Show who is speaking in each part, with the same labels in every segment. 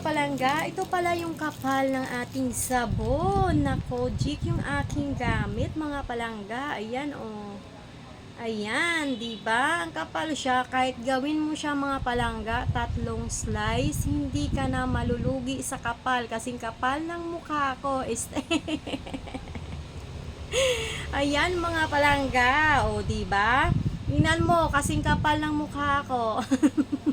Speaker 1: palangga, ito pala yung kapal ng ating sabon na Kojic yung aking gamit mga palangga. Ayan oh. Ayan, 'di ba? Ang kapal siya kahit gawin mo siya mga palangga, tatlong slice, hindi ka na malulugi sa kapal kasing kapal ng mukha ko. Este. Ayan mga palangga, o 'di ba? Tingnan mo kasing kapal ng mukha ko.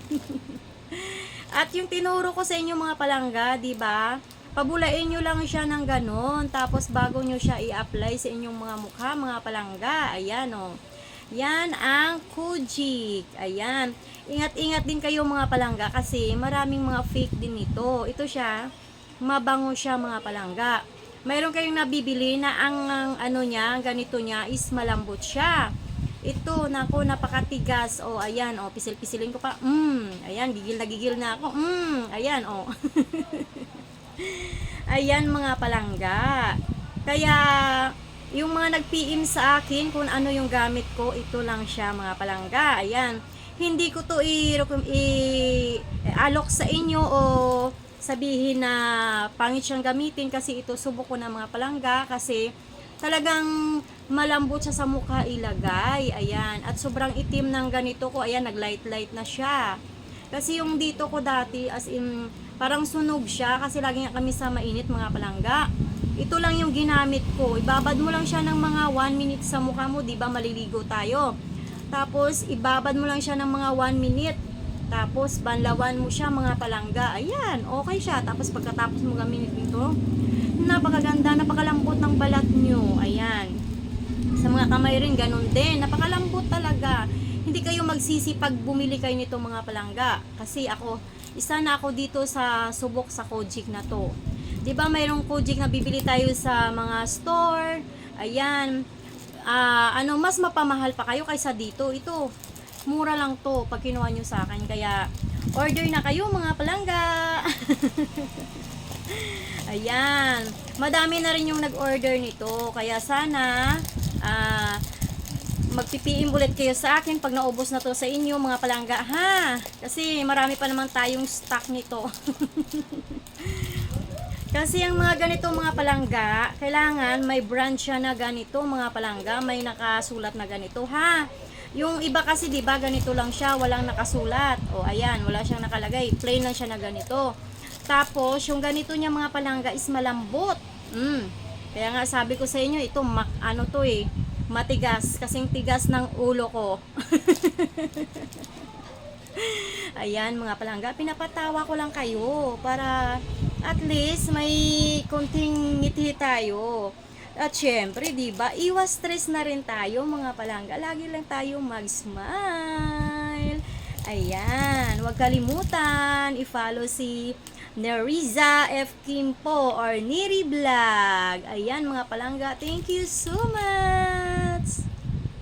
Speaker 1: At yung tinuro ko sa inyo mga palangga, 'di ba? Pabulain nyo lang siya ng ganon. Tapos bago nyo siya i-apply sa inyong mga mukha, mga palangga. Ayan o. Yan ang Kujik. Ayan. Ingat-ingat din kayo mga palangga kasi maraming mga fake din ito. Ito siya. Mabango siya mga palangga. Mayroon kayong nabibili na ang, ang ano niya, ganito niya is malambot siya. Ito, nako, napakatigas. O, ayan, o, pisil-pisilin ko pa. Mm, ayan, gigil na gigil na ako. Mm, ayan, o. ayan, mga palangga. Kaya, yung mga nag-PM sa akin kung ano yung gamit ko, ito lang siya, mga palangga. Ayan. Hindi ko to i-alok sa inyo o sabihin na pangit siyang gamitin kasi ito subok ko na mga palangga kasi talagang malambot siya sa mukha ilagay. Ayan. At sobrang itim ng ganito ko. Ayan, nag-light-light na siya. Kasi yung dito ko dati, as in, parang sunog siya kasi lagi nga kami sa mainit mga palangga. Ito lang yung ginamit ko. Ibabad mo lang siya ng mga 1 minute sa mukha mo, 'di ba? Maliligo tayo. Tapos ibabad mo lang siya ng mga 1 minute. Tapos banlawan mo siya mga palangga. Ayan, okay siya. Tapos pagkatapos mo gamitin ito, napakaganda, napakalambot ng balat nyo. Ayan. Sa mga kamay rin, ganun din. Napakalambot talaga. Hindi kayo magsisi pag bumili kayo nito mga palangga. Kasi ako, isa na ako dito sa subok sa Kojic na to. 'Di ba mayroong Kojic na bibili tayo sa mga store? Ayan. Ah, ano mas mapamahal pa kayo kaysa dito. Ito, mura lang to pag kinuha nyo sa akin. Kaya order na kayo mga palangga. Ayan. Madami na rin yung nag-order nito. Kaya sana ah magpipiim ulit kayo sa akin pag naubos na to sa inyo mga palangga ha. Kasi marami pa naman tayong stock nito. Kasi ang mga ganito mga palangga, kailangan may brand siya na ganito mga palangga, may nakasulat na ganito ha. Yung iba kasi 'di ba ganito lang siya, walang nakasulat. O ayan, wala siyang nakalagay, plain lang siya na ganito. Tapos yung ganito niya mga palangga is malambot. Mm. Kaya nga sabi ko sa inyo, ito mak ano to eh, matigas kasing tigas ng ulo ko. Ayan mga palangga, pinapatawa ko lang kayo para at least may konting ngiti tayo. At syempre, 'di ba? Iwas stress na rin tayo mga palangga. Lagi lang tayo mag-smile. Ayan, huwag kalimutan i-follow si Neriza F. Kimpo or Niri Vlog. Ayan mga palangga, thank you so much!